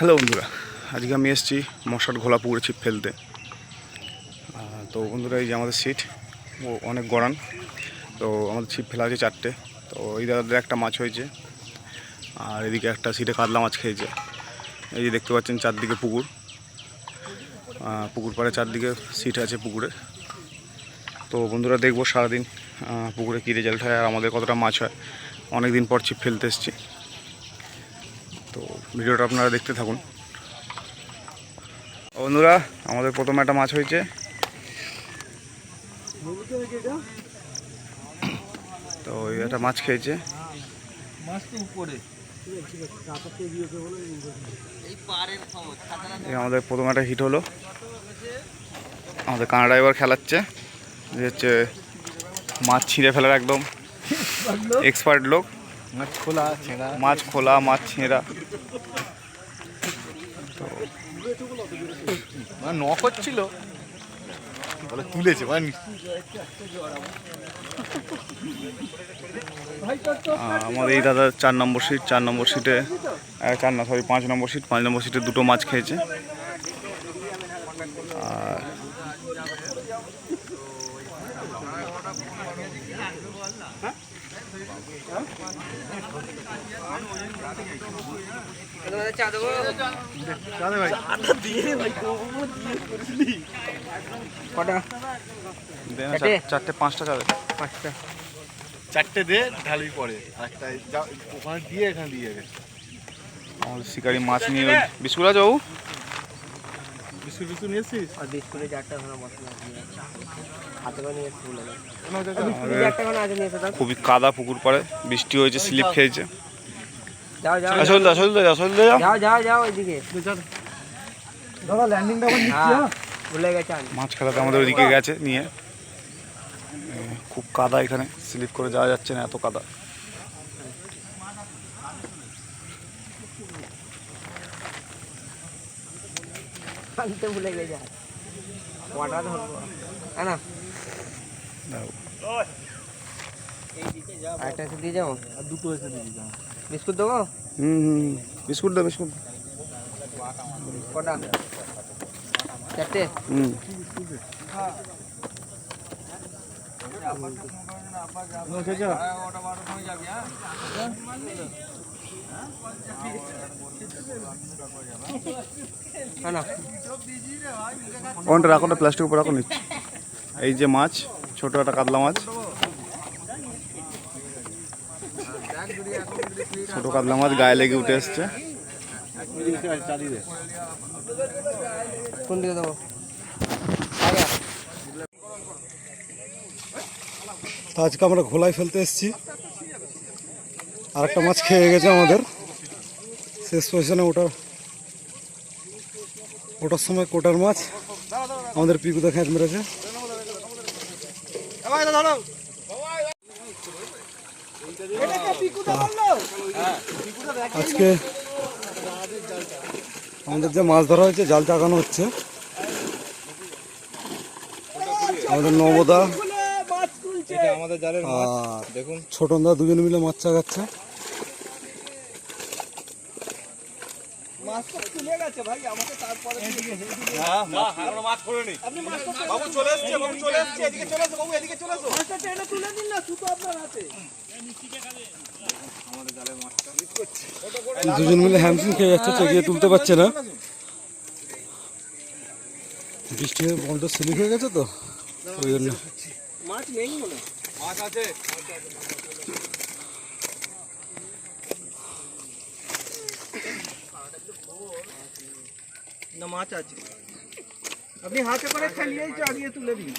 Hello বন্ধুরা, আজকে আমি এসেছি মশার ঘোলা পুকুরে ছিপ ফেলতে। তো বন্ধুরা, এই যে আমাদের সিট, ও অনেক গড়ান। তো আমাদের ছিপ ফেলা হয়েছে চারটে। তো এই দাদাদের একটা মাছ হয়েছে, আর এদিকে একটা সিটে কাতলা মাছ খেয়েছে। এই যে দেখতে পাচ্ছেন চারদিকে পুকুর। পুকুর পাড়ে চারদিকে সিট আছে পুকুরে। তো বন্ধুরা, দেখব সারাদিন পুকুরে কী রেজাল্ট হয় আর আমাদের কতটা মাছ হয়। অনেক দিন পর ছিপ ফেলতে এসেছি। ভিডিওটা আপনারা দেখতে থাকুন। বন্ধুরা আমাদের প্রথম একটা মাছ হয়েছে। তো এই একটা মাছ খেয়েছে। এই আমাদের প্রথম একটা হিট হলো। আমাদের কানাডা এবার খেলাচ্ছে। যে হচ্ছে মাছ ছিঁড়ে ফেলার একদম এক্সপার্ট লোক। মাছ খোলা ছেঁড়া। মাছ খোলা মাছ ছেঁড়া। মানে নক হচ্ছিল। বলে তুলেছে মানে আমাদের এই দাদা চার নম্বর সিট চার নম্বর সিটে চার না সরি পাঁচ নম্বর সিট পাঁচ নম্বর সিটে দুটো মাছ খেয়েছে। আর দেন চারটে? পাঁচটা যাবে পাঁচটা। চারটে দে ঢালি পরে। একটা ওখানে দিয়ে এখানে দিয়ে গেছে আমাদের শিকারি মাছ নিয়ে বিস্কুট আছে বাবু? বিস্কুট বিস্কুট নিয়েছিস? আর বিস্কুটে চারটা মশলা খুবই কাদা পুকুর পাড়ে বৃষ্টি হয়েছে স্লিপ খেয়েছে। যাও যাও। আসল দা আসল দা আসল দা যাও। যাও যাও ওইদিকে। দাদা ল্যান্ডিংটা ভুলে গেছে মাছ খেলাতে আমাদের ওইদিকে গেছে নিয়ে। খুব কাদা এখানে স্লিপ করে যাওয়া যাচ্ছে না এত কাদা। ভুলে গেছে। কটা ধরবো? হ্যাঁ না? আরেকটা এসে দিয়ে যাও আর দুটো এসে দিয়ে দিতাম বিস্কুট দেবো হুম হুম। বিস্কুট দাও বিস্কুট কটা চারটে হুম হ্যাঁ না, প্লাস্টিক উপর রাখো নিচ্ছি এই যে মাছ ছোট একটা কাতলা মাছ। ছোট কাতলা মাছ গায়ে লেগে উঠে এসছে। আজকে আমরা ঘোলায় ফেলতে এসেছি। আর একটা মাছ খেয়ে গেছে আমাদের। শেষ পজিশনে ওটার ওটার সময় কোটার মাছ আমাদের পিকুদা খেঁচ মেরেছে। আজকে আমাদের যে মাছ ধরা হয়েছে জাল টাকানো হচ্ছে। আমাদের নবদা আমাদের জালের দেখুন ছোটন দেখুন। ছোটনদা দুজনে মিলে মাছ চাগাচ্ছে হ্যাঁ মাছ পড়ে নি বাবু চলে এসছে বাবু চলে এসছে এদিকে চলে এসো বাবু এদিকে চলে এসো দুজন মিলে হ্যামসিং খেয়ে যাচ্ছে চেকিয়ে তুলতে পারছে না। বৃষ্টি হয়ে বলটা স্লিপ হয়ে গেছে তো ওই জন্য। মাছ নেই মনে মাছ আছে। না মাছ আছে আপনি হাতে করে খেলিয়েই চালিয়ে তুলে দিন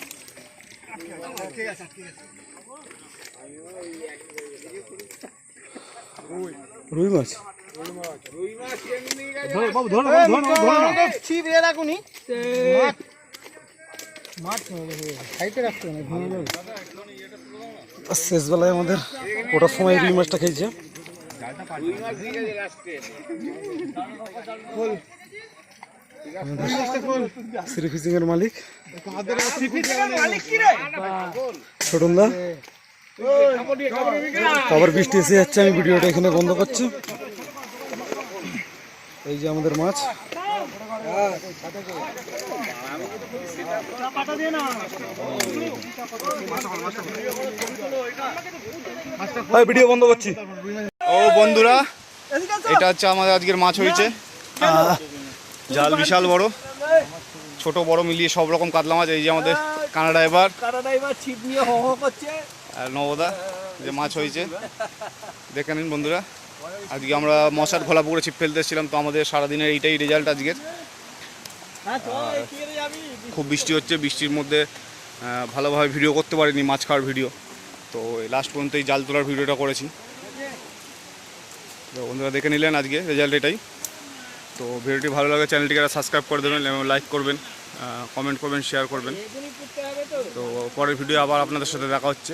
রুই মাছ? ধরো ধরো ছিপ এ রাখুনি আর শেষবেলায় আমাদের ওটার সময় রুই মাছটা খেয়েছে। শ্রী ফিশিং এর মালিক। ছোটনদা আবার বৃষ্টি এসে যাচ্ছে আমি ভিডিওটা এখানে বন্ধ করছি। এই যে আমাদের মাছ। ভিডিও বন্ধ করছি। ও বন্ধুরা এটা হচ্ছে আমাদের আজকের মাছ হয়েছে। জাল বিশাল বড় ছোট বড় মিলিয়ে সব রকম কাতলা মাছ এই যে আমাদের হ করছে। আর নবদা যে মাছ হয়েছে। দেখে নিন বন্ধুরা আজকে আমরা মশার ঘোলা পুকুরে ছিপ ফেলতে এসেছিলাম তো আমাদের সারাদিনের এইটাই রেজাল্ট আজকের। হ্যাঁ খুব বৃষ্টি হচ্ছে বৃষ্টির মধ্যে ভালোভাবে ভিডিও করতে পারিনি মাছ খাওয়ার ভিডিও তো লাস্ট পর্যন্ত এই জাল তোলার ভিডিওটা করেছি। তো বন্ধুরা দেখে নিলেন আজকে রেজাল্ট এটাই। তো ভিডিওটি ভালো লাগে চ্যানেলটিকে সাবস্ক্রাইব করে দেবেন এবং লাইক করবেন কমেন্ট করবেন শেয়ার করবেন। তো পরের ভিডিও আবার আপনাদের সাথে দেখা হচ্ছে।